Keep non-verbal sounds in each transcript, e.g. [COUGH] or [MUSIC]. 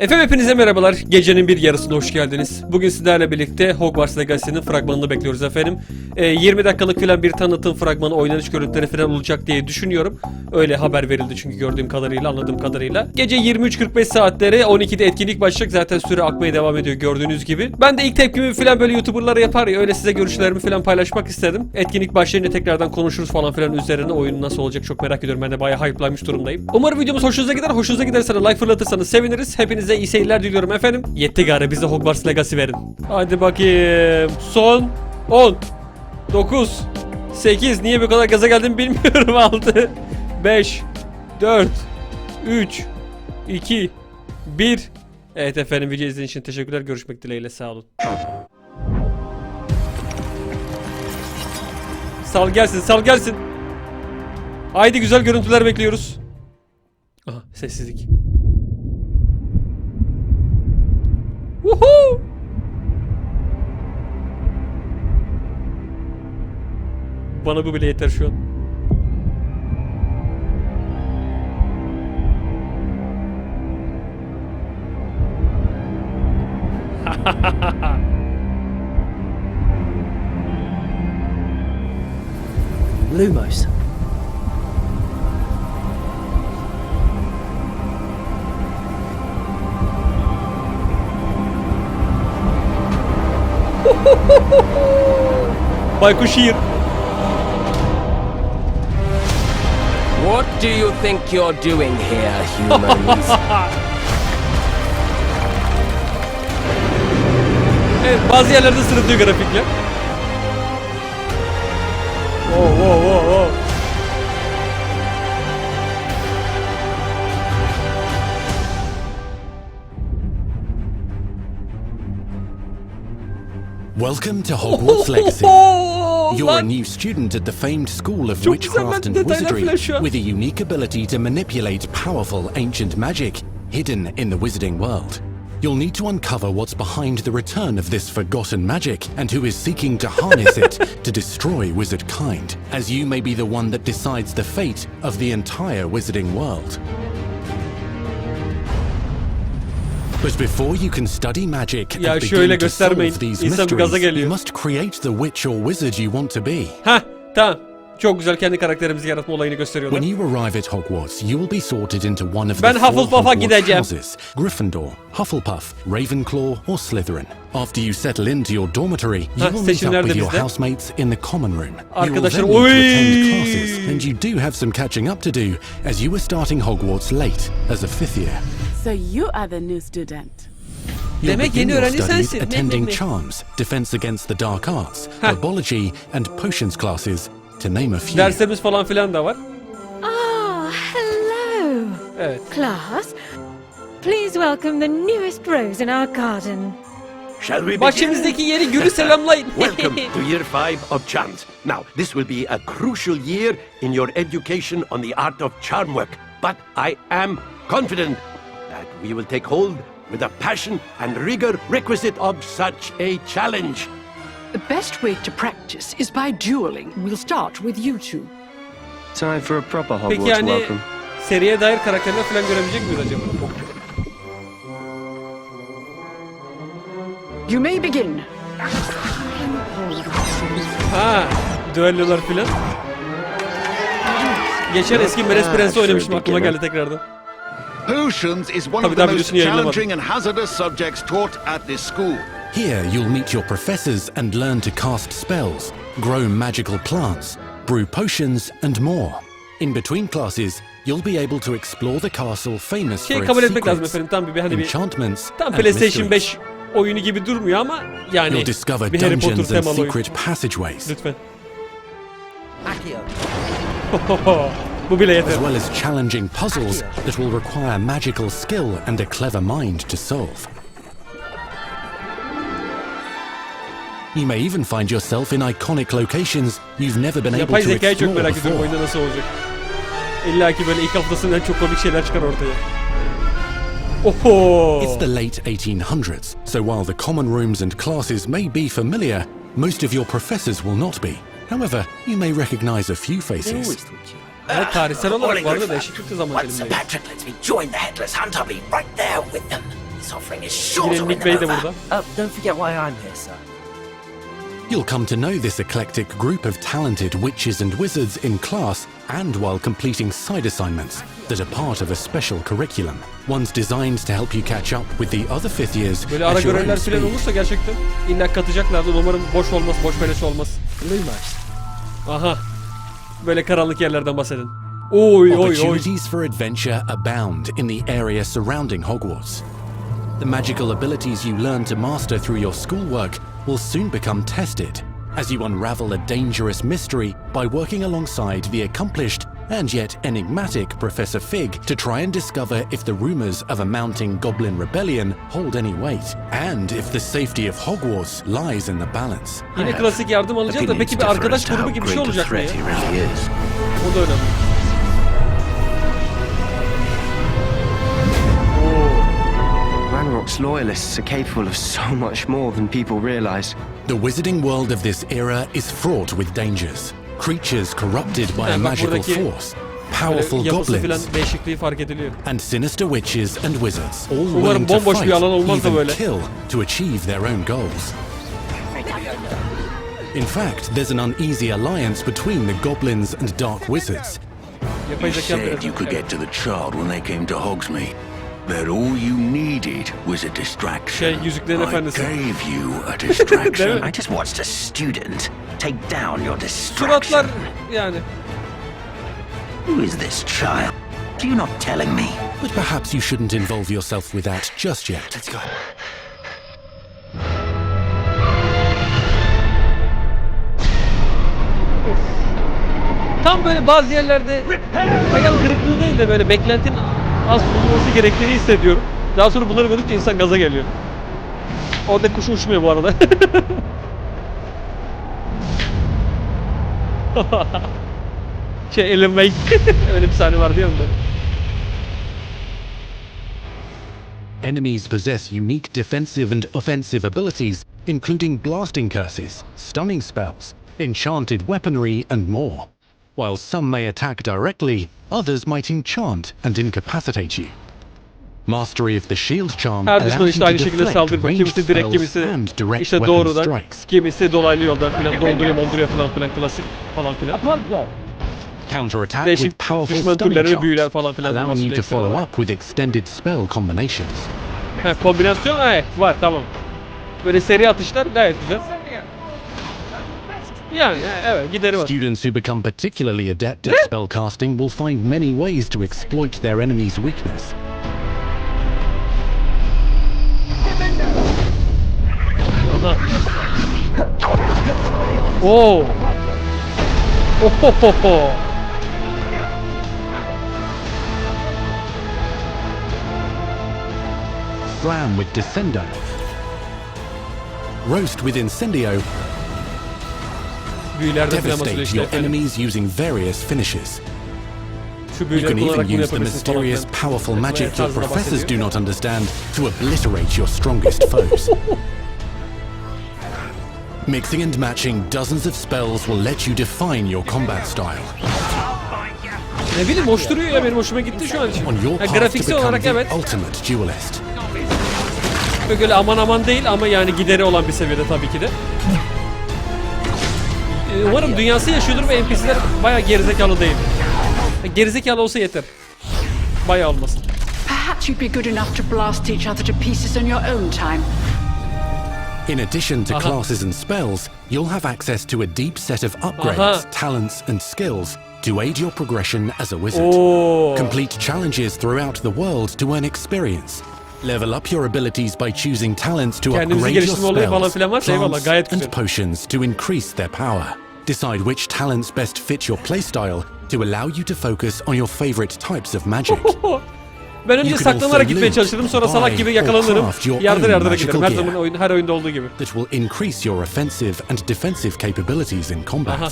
Efendim hepinize merhabalar. Gecenin bir yarısına hoş geldiniz. Bugün sizlerle birlikte Hogwarts Legacy'nin fragmanını bekliyoruz efendim. Ee, 20 dakikalık falan bir tanıtım fragmanı, oynanış görüntüleri falan olacak diye düşünüyorum. Öyle haber verildi çünkü gördüğüm kadarıyla, anladığım kadarıyla. Gece 23.45 saatleri 12'de etkinlik başlayacak. Zaten süre akmaya devam ediyor gördüğünüz gibi. Ben de ilk tepkimi falan böyle YouTuber'lar yapar ya öyle size görüşlerimi falan paylaşmak istedim. Etkinlik başlayınca tekrardan konuşuruz falan filan üzerine. Oyun nasıl olacak çok merak ediyorum. Ben de bayağı hype'lanmış durumdayım. Umarım videomuz hoşunuza gider. Hoşunuza giderse de like fırlatırsanız seviniriz. Hepinize iyi seyirler diliyorum efendim. Yetti gari bize Hogwarts Legacy verin. Hadi bakayım. Son 10 9 8 niye bu kadar gaza geldim bilmiyorum 6 5 4 3 2 1 Evet efendim video izlediğiniz için teşekkürler. Görüşmek dileğiyle sağ olun. Sal gelsin, sal gelsin. Haydi güzel görüntüler bekliyoruz. Aha sessizlik. Woohoo! Bana bu bile yeter şu an. Lumos. [LAUGHS] Baykuş şiir. What do you think you're doing here, humans? [LAUGHS] Evet bazı yerlerde sırıtıyor grafikler. Wow wow wow wow. Welcome to Hogwarts Legacy. [LAUGHS] You're a new student at the famed School of Witchcraft and Wizardry falan şu an. with a unique ability to manipulate powerful ancient magic hidden in the wizarding world. You'll need to uncover what's behind the return of this forgotten magic and who is seeking to harness it [LAUGHS] to destroy wizard kind, as you may be the one that decides the fate of the entire wizarding world. But before you can study magic Ya and şöyle begin to göstermeyin. solve these İnsan bir gaza mysteries, geliyor. you must create the witch or wizard you want to be. Heh tamam. Çok güzel kendi karakterimizi yaratma olayını gösteriyorlar. When you arrive at Hogwarts, you will be sorted into one of Ben the four Hufflepuff'a Hogwarts gideceğim. houses: Gryffindor, Hufflepuff, Ravenclaw, or Slytherin. After you settle into your dormitory, you will meet up with your housemates in the common room. You will Arkadaşlar, then need to attend classes, and you do have some catching up to do, as you were starting Hogwarts late as a fifth year. So you are the new student. Demek yeni öğrenci sensin. Attending charms, defense against the dark arts, herbology, and potions classes, to name a few. Derslerimiz falan filan da var. Ah, hello, Evet. class. Please welcome the newest rose in our garden. Shall we begin? Bahçemizdeki yeni gülü selamlayın. [LAUGHS] Welcome to year five of charms. Now, this will be a crucial year in your education on the art of charm work. But I am confident that we will take hold with the passion and rigor requisite of such a challenge. The best way to practice is by dueling. We'll start with you two. Time for a proper Peki Hogwarts yani welcome. seriye dair karakterler falan görebilecek miyiz acaba? You may begin. Ha, düellolar filan. Geçen eski Meres Prens'i oynamıştım aklıma geldi tekrardan. Potions is one of the most challenging and hazardous subjects taught at this school. Here, you'll meet your professors and learn to cast spells, grow magical plants, brew potions, and more. In between classes, you'll be able to explore the castle famous Şey for kabul its etmek lazım secrets, efendim tam bir hani bir enchantments, tam and PlayStation mysteries. 5 oyunu gibi durmuyor ama yani You'll discover bir Harry Potter dungeons and temalı oyun. secret passageways, Lütfen. Bu bile yeter. as well as challenging puzzles that will require magical skill and a clever mind to solve. You may even find yourself in iconic locations you've never been able to zekayı çok explore merak ediyorum before. oyunda nasıl olacak. İlla ki böyle ilk haftasından çok komik şeyler çıkar ortaya. Oho! It's the late 1800s, so while the common rooms and classes may be familiar, most of your professors will not be. However, you may recognize a few faces. Evet, tarihsel olarak Morning, bu arada Griffith. değişiklik de zaman Once Sir dilimleri. Patrick lets me join the Headless Hunt, I'll be right there with them. Suffering is Yine short Nick Bey de burada. Uh, don't forget why I'm here, sir. You'll come to know this eclectic group of talented witches and wizards in class and while completing side assignments that are part of a special curriculum. One's designed to help you catch up with the other fifth years Böyle ara at your own görevler falan speed. olursa gerçekten illa katacaklardı. Umarım boş olmaz, boş beleş olmaz. Lumos. Aha. Böyle karanlık yerlerden bahsedin. Oy oy oy. Opportunities for adventure abound in the area surrounding Hogwarts. The magical abilities you learn to master through your schoolwork will soon become tested as you unravel a dangerous mystery by working alongside the accomplished and yet enigmatic Professor Fig to try and discover if the rumors of a mounting goblin rebellion hold any weight and if the safety of Hogwarts lies in the balance. Yine klasik yardım alacağız da peki bir arkadaş grubu gibi bir şey olacak mı ya? O da önemli. Ranrock's loyalists are capable of so much more than people realize. The wizarding world of this era is fraught with dangers. Creatures corrupted by a magical force, powerful goblins, değişikliği fark ediliyor. and sinister witches and wizards, all Umarım willing to bomboş bir fight, alan olmaz even böyle. kill, to achieve their own goals. In fact, there's an uneasy alliance between the goblins and dark wizards, Yapay zeka said you could get to the child when they came to Hogsmeade. That all you needed was a distraction. Şey, Yüzüklerin I Efendisi. gave you a [LAUGHS] distraction. I just watched a student take down your distraction. Yani. Who is this child? Do you not telling me? but perhaps you shouldn't involve yourself with that just yet. Let's go. Tam böyle bazı yerlerde hayal kırıklığı değil de böyle beklentinin az sunulması gerektiğini hissediyorum. Daha sonra bunları gördükçe insan gaza geliyor. Orada kuş uçmuyor bu arada. [LAUGHS] şey Ellen May [LAUGHS] öyle bir sahne var diyor mu? Enemies possess unique defensive and offensive abilities, including blasting curses, stunning spells, enchanted weaponry, and more. While some may attack directly, others might enchant and incapacitate you. Mastery of the shield charm Her düşman allows işte you to aynı şekilde deflect saldırıyor. ranged Kimisi direkt, spells kimisi and direct işte weapon doğrudan, strikes. kimisi dolaylı yoldan filan donduruyor, monduruyor falan filan klasik falan filan. Counterattack with powerful stunning charms, falan filan. allowing you to follow up with extended spell combinations. Ha, kombinasyon evet var tamam. Böyle seri atışlar gayet güzel. E, evet gideri. Students who become particularly adept at spellcasting will find many ways to exploit their enemy's weakness. Aha. Oo. Ohohoho. Slam with Descendo. Roast with Incendio. Büyülerde falan Devastate işte your efendim. enemies using various finishes. Şu You büyüleri can even kullanarak bunu use the falan mysterious, filan. powerful magic your professors do not understand to obliterate your strongest foes. [LAUGHS] Mixing and matching dozens of spells will let you define your combat style. Ne bileyim hoş duruyor ya benim hoşuma gitti şu an için. On your Ya, path to grafiksel become olarak the evet. ultimate duelist. Böyle aman aman değil ama yani gideri olan bir seviyede tabii ki de. Ee, Umarım dünyası yaşıyordur ve NPC'ler bayağı gerizekalı değil. Gerizekalı olsa yeter. Bayağı olmasın. Perhaps you'd be good enough to blast each other to pieces in your own time. In addition to Aha. classes and spells, you'll have access to a deep set of upgrades, Aha. talents, and skills to aid your progression as a wizard. Oo. Complete challenges throughout the world to earn experience. Level up your abilities by choosing talents to Kendinizi upgrade your geliştirme olayı falan spells, filan varsa eyvallah, plants, gayet and potions to increase their power. Decide which talents best fit your playstyle to allow you to focus on your favorite types of magic. [LAUGHS] Ben önce You can saklanarak also gitmeye çalışırım sonra salak gibi yakalanırım. Yardır own yardıra magical giderim. Her gear. zaman oyun, her oyunda olduğu gibi. that will increase your offensive and defensive capabilities in combat. Aha.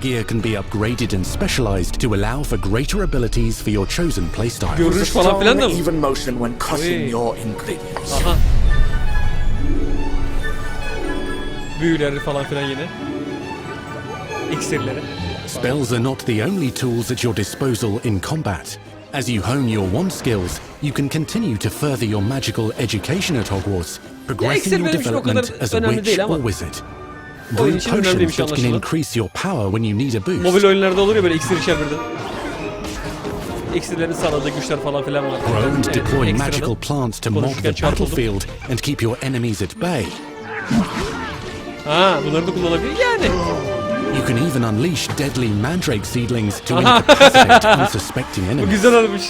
Gear can be upgraded and specialized to allow for greater abilities for your chosen playstyle. Görünüş falan filan da mı? even motion when Wait. your ingredients. Aha. Büyüleri falan filan yine. İksirleri. Spells are not the only tools at your disposal in combat. As you hone your wand skills, you can continue to further your magical education at Hogwarts, progressing iksir your benim o kadar development as a witch or wizard. Oyun Brew potions that can increase your power when you need a boost. Mobil oyunlarda olur ya böyle iksir içer birden. İksirlerin sağladığı güçler falan filan var. Grow and deploy magical plants to mob the battlefield and keep your enemies at bay. Ha bunları da kullanabilir yani. You can even unleash deadly mandrake seedlings to incapacitate unsuspecting Bu enemies. güzel olmuş.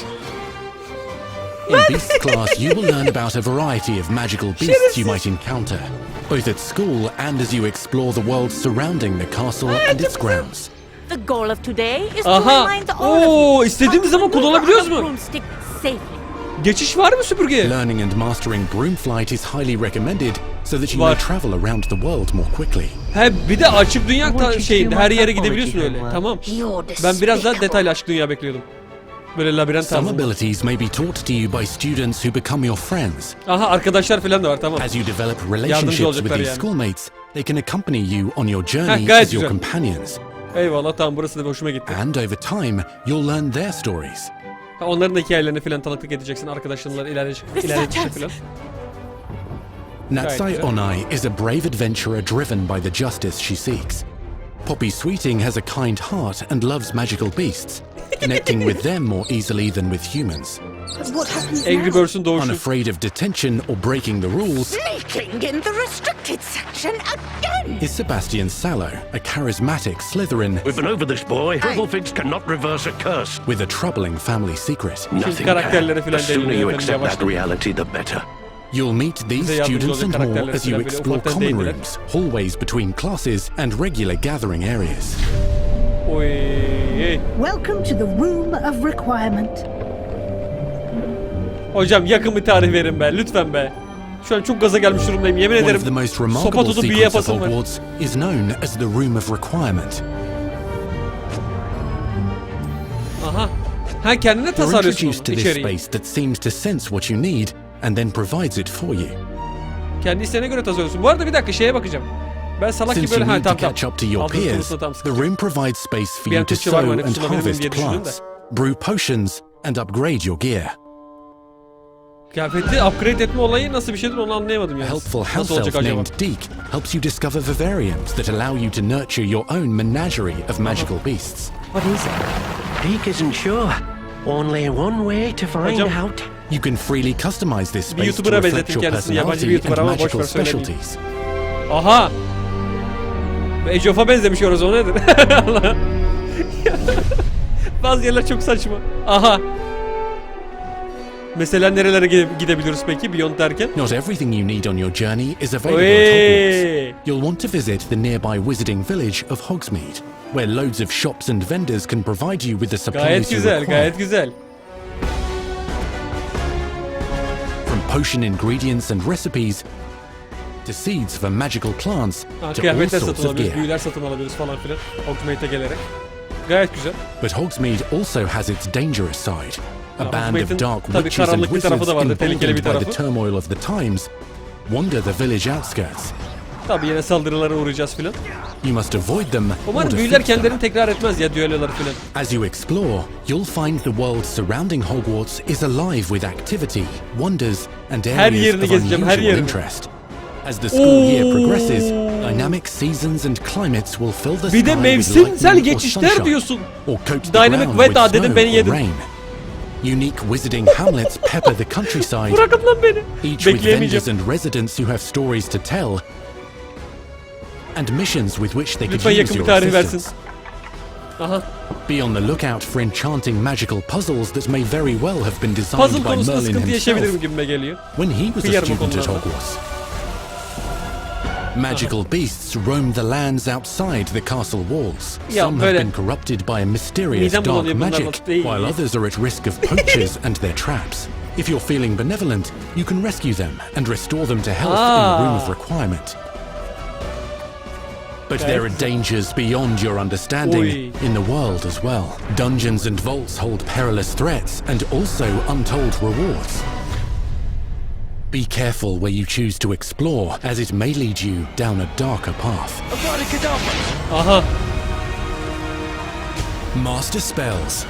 In Beasts class, you will learn about a variety of magical beasts you might encounter, both at school and as you explore the world surrounding the castle ah, and its grounds. The goal of today is Aha. to remind all of Oo, you istediğimiz how to zaman maneuver kullanabiliyoruz a mu? broomstick safely. Geçiş var mı süpürgeye? Learning and mastering Broomflight is highly recommended so that you Var. may travel around the world more quickly. He bir de açık dünya ta- do her yere gidebiliyorsun öyle. Tamam. Ben biraz daha detaylı açık dünya bekliyordum. Böyle labirent Some abilities may be taught to you by students who become your friends. Aha arkadaşlar falan da var tamam. As you develop relationships with olacaklar these yani. schoolmates, they can accompany you on your journey gayet as your güzel. companions. Eyvallah tamam burası da hoşuma gitti. And over time, you'll learn their stories. Ha, onların da hikayelerini falan tanıklık edeceksin arkadaşlarla ilerledikçe ilerledikçe falan. Natsai. Onai is a brave adventurer driven by the justice she seeks. Poppy Sweeting has a kind heart and loves magical beasts, [LAUGHS] connecting with them more easily than with humans. What happens Angry Birds'ün doğuşu. Unafraid of detention or breaking the rules Sneaking in the restricted section again! is Sebastian Sallow, a charismatic Slytherin We've been over this, boy. Hufflefigs cannot reverse a curse. with a troubling family secret. Nothing can. The sooner you accept that reality, the better. You'll meet these students and more as you explore common rooms, hallways between classes, and regular gathering areas. Oy. Welcome to the Room of Requirement. Hocam yakın bir tarih verin be lütfen be. Şu an çok gaza gelmiş durumdayım yemin One ederim. of the most Sopa remarkable tutup büyü secrets of yapasım var. Hogwarts is known as the Room of Requirement. Aha. Ha kendine You're tasarlıyorsun introduced to onun this içeriği. space that seems to sense what you need and then provides it for you. Kendi isteğine göre tasarlıyorsun. Bu arada bir dakika şeye bakacağım. Ben salak gibi Since you böyle ha need to tamam tamam. catch up to your Aldığınız peers, konusunda tam the sıkıntı. room provides space for Bir you to Türkçe var mı? sow Hani and kullanabilirim harvest diye düşündüm de. plants, brew potions, and upgrade your gear. Kıyafeti upgrade etme olayı nasıl bir şeydir onu anlayamadım A yani. helpful Nasıl house olacak elf acaba? named Deek helps you discover vivariums that allow you to nurture your own menagerie of magical beasts. What is it? Beak isn't sure. Only one way to find Hocam. out. You can freely customize this Bir space to YouTuber'a reflect benzettim your kendisini, yabancı bir personality YouTuber and ama boş magical ver söylemeyeyim. specialties. Aha! Age of'a benzemiş orası o nedir? Allah. [LAUGHS] Bazı yerler çok saçma. Aha! Mesela nerelere gide- gidebiliyoruz peki Beyond derken? Not everything you need on your journey is available at Hogwarts. Oy! You'll want to visit the nearby wizarding village of Hogsmeade, where loads of shops and vendors can provide you with the supplies Gayet you güzel, require. gayet güzel. Potion ingredients and recipes to seeds for magical plants Ha, to all sorts of gear. büyüler satın alabiliyoruz falan filan. Ultimate'e gelerek. Gayet güzel. But Hogsmeade also has its dangerous side. A band of dark witches and karanlık bir tarafı wizards da vardır, tehlikeli bir emboldened by the turmoil of the times wander the village outskirts. Tabii yine saldırılara uğrayacağız filan. You must avoid them Umarım büyüler kendilerini tekrar etmez ya düelloları filan. As you explore, you'll find the world surrounding Hogwarts is alive with activity, wonders, and areas of unusual interest. As the school year progresses, dynamic seasons and climates will fill the Bir sky de with mevsimsel lightning or geçişler diyorsun. Dynamic weather dedim, beni yedin. Unique wizarding [LAUGHS] hamlets pepper the countryside, each with vendors and residents who have stories to tell, and missions with which they could use your assistance. Aha. Be on the lookout for enchanting magical puzzles that may very well have been designed Puzzle by konusunda Merlin sıkıntı himself yaşayabilirim gibime geliyor. when he was a Kıyarım o student at konularda. Hogwarts. Magical beasts roam the lands outside the castle walls. Some have böyle- been corrupted by a mysterious Midem dark bulanıyor bunlarla magic, değil. while others are at risk of poachers and their traps. If you're feeling benevolent, you can rescue them and restore them to health in the Room of Ah. Requirement. But there are dangers beyond your understanding Oy. in the world as well. Dungeons and vaults hold perilous threats and also untold rewards. Be careful where you choose to explore, as it may lead you down a darker path. Aha. Master spells.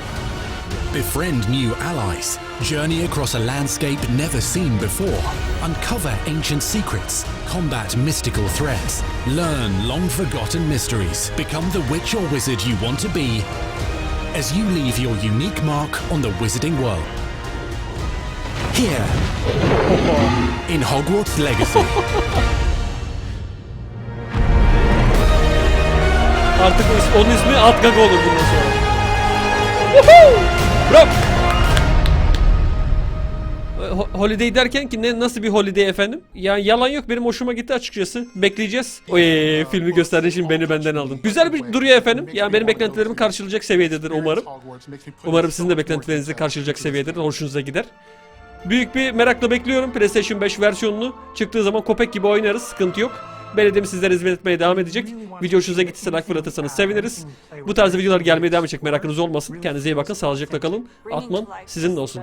Befriend new allies, journey across a landscape never seen before, uncover ancient secrets, combat mystical threats, learn long forgotten mysteries, become the witch or wizard you want to be as you leave your unique mark on the wizarding world. Here, in Hogwarts Legacy. Artık onun ismi Atgaga olur bundan sonra. Woohoo! Bro! Ho- Holiday derken ki ne nasıl bir holiday efendim? Yani yalan yok benim hoşuma gitti açıkçası. Bekleyeceğiz. Oy filmi gösterdin şimdi beni benden aldın. Güzel bir duruyor efendim. Yani benim beklentilerimi karşılayacak seviyededir umarım. Umarım sizin de beklentilerinizi karşılayacak seviyededir. Hoşunuza gider. Büyük bir merakla bekliyorum PlayStation 5 versiyonunu. Çıktığı zaman köpek gibi oynarız. Sıkıntı yok. Belediyem sizlere hizmet etmeye devam edecek. Video hoşunuza gittiyse like fırlatırsanız seviniriz. Bu tarz videolar gelmeye devam edecek merakınız olmasın. Kendinize iyi bakın. Sağlıcakla kalın. Atman sizinle olsun.